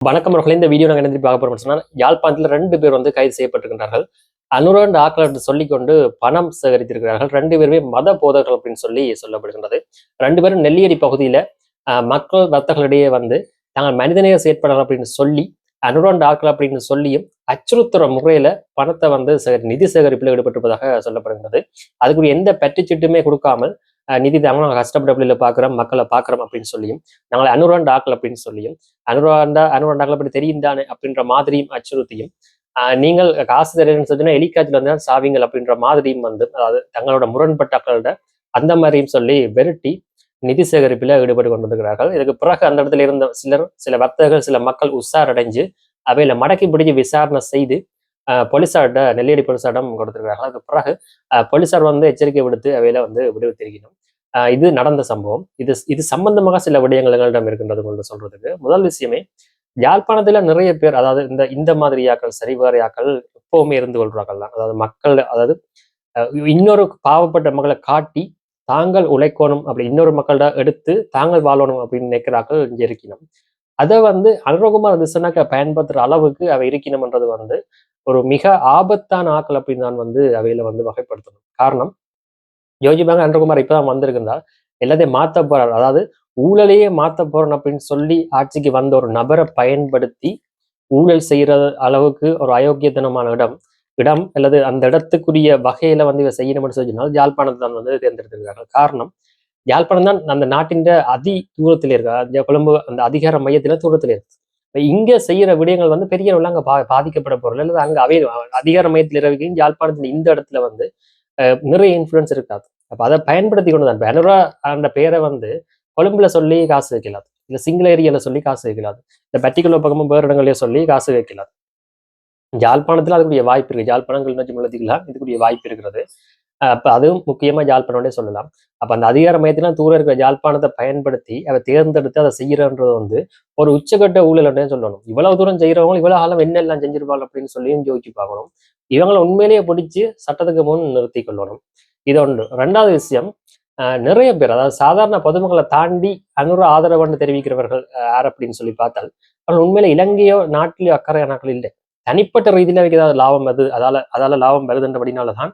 வணக்கம் அவர்களே இந்த வீடியோ நாங்கள் என்ன பார்க்க போறோம் சொன்னால் யாழ்ப்பாணத்தில் ரெண்டு பேர் வந்து கைது செய்யப்பட்டிருக்கின்றார்கள். அனுராண்டு ஆக்கள் என்று சொல்லிக்கொண்டு பணம் சேகரித்திருக்கிறார்கள். ரெண்டு பேருமே மத போதகர்கள் அப்படின்னு சொல்லி சொல்லப்படுகின்றது. ரெண்டு பேரும் நெல்லியடி பகுதியில அஹ், மக்கள் வர்த்தகர்களிடையே வந்து தாங்கள் மனிதநேய செயற்படலாம் அப்படின்னு சொல்லி அனுராண்டு ஆக்கள் அப்படின்னு சொல்லியும் அச்சுறுத்துற முறையில பணத்தை வந்து நிதி சேகரிப்பில் ஈடுபட்டிருப்பதாக சொல்லப்படுகின்றது. அதுக்குரிய எந்த பற்றுச்சீட்டுமே கொடுக்காமல் நிதி தாங்க நாங்கள் கஷ்டப்பட்ட பார்க்குறோம் மக்களை பார்க்குறோம் அப்படின்னு சொல்லியும் நாங்களை அனுராண்டு அப்படின்னு சொல்லியும் அனுராண்டா அனுராண்டாக்களை அப்படி தெரியும் தானே அப்படின்ற மாதிரியும் அச்சுறுத்தியும் ஆஹ் நீங்கள் காசு தரேன்னு சொன்னீங்கன்னா எலிக்காய்ச்சல் வந்து சாவிங்கள் அப்படின்ற மாதிரியும் வந்து அதாவது தங்களோட முரண்பட்டாக்களோட அந்த மாதிரியும் சொல்லி விரட்டி நிதி சேகரிப்பில் ஈடுபட்டு கொண்டிருக்கிறார்கள் இதுக்கு பிறகு அந்த இடத்துல இருந்த சிலர் சில வர்த்தகர்கள் சில மக்கள் உஷாரடைஞ்சு அவையில மடக்கி பிடிச்சி விசாரணை செய்து ஆஹ் போலீசார்கிட்ட நெல்லியடி போலீசாரிடம் கொடுத்துருக்கிறார்கள். அதுக்கு பிறகு ஆஹ் போலீசார் வந்து எச்சரிக்கை விடுத்து அவையில வந்து விடுவித்திருக்கணும் இது நடந்த சம்பவம். இது இது சம்பந்தமாக சில விடயங்கள் எங்களிடம் இருக்கின்றது கொண்டு சொல்றதுக்கு. முதல் விஷயமே யாழ்ப்பாணத்துல நிறைய பேர் அதாவது இந்த இந்த மாதிரி ஆக்கள் சரிவாரி எப்பவுமே இருந்து கொள்றார்கள் தான். அதாவது மக்கள் அதாவது அஹ், இன்னொரு பாவப்பட்ட மக்களை காட்டி தாங்கள் உழைக்கணும் அப்படி இன்னொரு மக்கள்கிட்ட எடுத்து தாங்கள் வாழணும் அப்படின்னு நினைக்கிறார்கள் இங்கே இருக்கணும் அதை வந்து அனுரகுமார் திசனாக்க பயன்படுத்துகிற அளவுக்கு அவை இருக்கணும்ன்றது வந்து ஒரு மிக ஆபத்தான ஆக்கள் அப்படின்னு தான் வந்து அவையில வந்து வகைப்படுத்தணும். காரணம் யோசிப்பாங்க அன்றகுமார் இப்பதான் வந்திருக்கின்றார். எல்லாத்தையும் மாத்த போறார். அதாவது ஊழலையே மாத்த போறோம் அப்படின்னு சொல்லி ஆட்சிக்கு வந்த ஒரு நபரை பயன்படுத்தி ஊழல் செய்யற அளவுக்கு ஒரு அயோக்கியத்தனமான இடம். இடம் அல்லது அந்த இடத்துக்குரிய வகையில வந்து இவ செய்யணும்னு சொன்னால் யாழ்ப்பாணத்தை தான் வந்து தேர்ந்தெடுத்திருக்காங்க காரணம் யாழ்ப்பாணம் தான் அந்த நாட்டின் அதி தூரத்தில் இருக்கு. அந்த கொழும்பு அந்த அதிகார மையத்தில தூரத்தில் இருக்கு. இங்க செய்யற விடயங்கள் வந்து பெரிய அளவுல அங்க பா பாதிக்கப்பட போறது அல்லது அங்க அவை அதிகார மையத்தில் இருக்கிற யாழ்ப்பாணத்தின் இந்த இடத்துல வந்து நிறைய இன்ஃப்ளூயன்ஸ் இருக்காது. அப்போ அதை பயன்படுத்தி கொண்டு தான். பெனரா அந்த பேரை வந்து கொழும்புல சொல்லி காசு வைக்கலாது. இல்லை சிங்கள ஏரியாவில் சொல்லி காசு வைக்கலாது. இந்த பர்டிகுலர் பக்கமும் வேறு இடங்களையும் சொல்லி காசு வைக்கலாது. யாழ்ப்பாணத்துல அதுக்குரிய வாய்ப்பு இருக்குது யாழ்ப்பாணங்கள் நோக்கி முழுதிக்கலாம் இதுக்குரிய வாய்ப்பு இருக்கிறது. அப்போ அதுவும் முக்கியமா யாழ்ப்பாணம்னே சொல்லலாம். அப்போ அந்த அதிகார மையத்திலாம் தூரம் இருக்கிற யாழ்ப்பாணத்தை பயன்படுத்தி அதை தேர்ந்தெடுத்து அதை செய்யறன்றது வந்து ஒரு உச்சக்கட்ட ஊழல்னே சொல்லணும். இவ்வளவு தூரம் செய்கிறவங்க இவ்வளவு காலம் என்னெல்லாம் செஞ்சிருப்பாங்க அப்படின்னு சொல்லியும் யோசிச்சு பார்க்கணும். இவங்களை உண்மையிலேயே பிடிச்சி சட்டத்துக்கு முன் நிறுத்தி கொள்ளணும். இது ஒன்று. ரெண்டாவது விஷயம் நிறைய பேர் அதாவது சாதாரண பொதுமக்களை தாண்டி அனுர ஆதரவுன்னு தெரிவிக்கிறவர்கள் யார் அப்படின்னு சொல்லி பார்த்தால் அவர்கள் உண்மையில இலங்கையோ நாட்டிலேயோ அக்கறையானாக்கள் இல்லை. தனிப்பட்ட ரீதியில அவருக்கு ஏதாவது லாபம் வருது அதால அதால லாபம் வருதுன்றபடினால தான்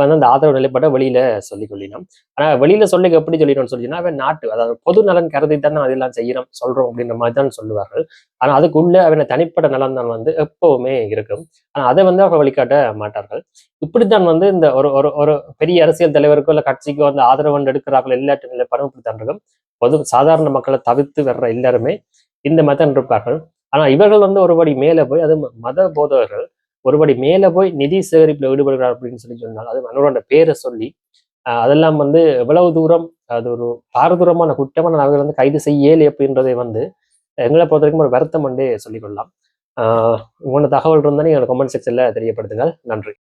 வந்து அந்த ஆதரவு நிலைப்பாட்டை வெளியில சொல்லிக் கொள்ளினோம். ஆனா வெளியில சொல்லி எப்படி சொல்லிடணும்னு சொல்லிச்சுன்னா அவன் நாட்டு அதாவது பொது நலன் கருதி தான் நான் அதெல்லாம் செய்யறோம் சொல்றோம் அப்படின்ற மாதிரி தான் சொல்லுவார்கள். ஆனா அதுக்குள்ள அவன தனிப்பட்ட நலன் தான் வந்து எப்பவுமே இருக்கும். ஆனா அதை வந்து அவங்க வழிகாட்ட மாட்டார்கள். இப்படித்தான் வந்து இந்த ஒரு ஒரு ஒரு பெரிய அரசியல் தலைவருக்கோ இல்ல கட்சிக்கோ அந்த ஆதரவு எடுக்கிறார்கள் எல்லாட்டு நிலை படம் இப்படித்தான் இருக்கும். பொது சாதாரண மக்களை தவிர்த்து வர்ற எல்லாருமே இந்த மாதிரி தான் இருப்பார்கள். ஆனா இவர்கள் வந்து ஒருபடி மேல போய் அது மத போதகர்கள் ஒருபடி மேல போய் நிதி சேகரிப்பில் ஈடுபடுகிறார் அப்படின்னு சொல்லி சொன்னால் அது மன்னரோட பேரை சொல்லி அதெல்லாம் வந்து எவ்வளவு தூரம் அது ஒரு பாரதூரமான குற்றமான அவர்கள் வந்து கைது செய்யலை அப்படின்றதை வந்து எங்களை பொறுத்த வரைக்கும் ஒரு வருத்தம் வந்து சொல்லிக்கொள்ளலாம். ஆஹ் உங்களோட தகவல் இருந்தால் நீங்கள் கமெண்ட் செக்ஷன்ல தெரியப்படுத்துங்கள். நன்றி.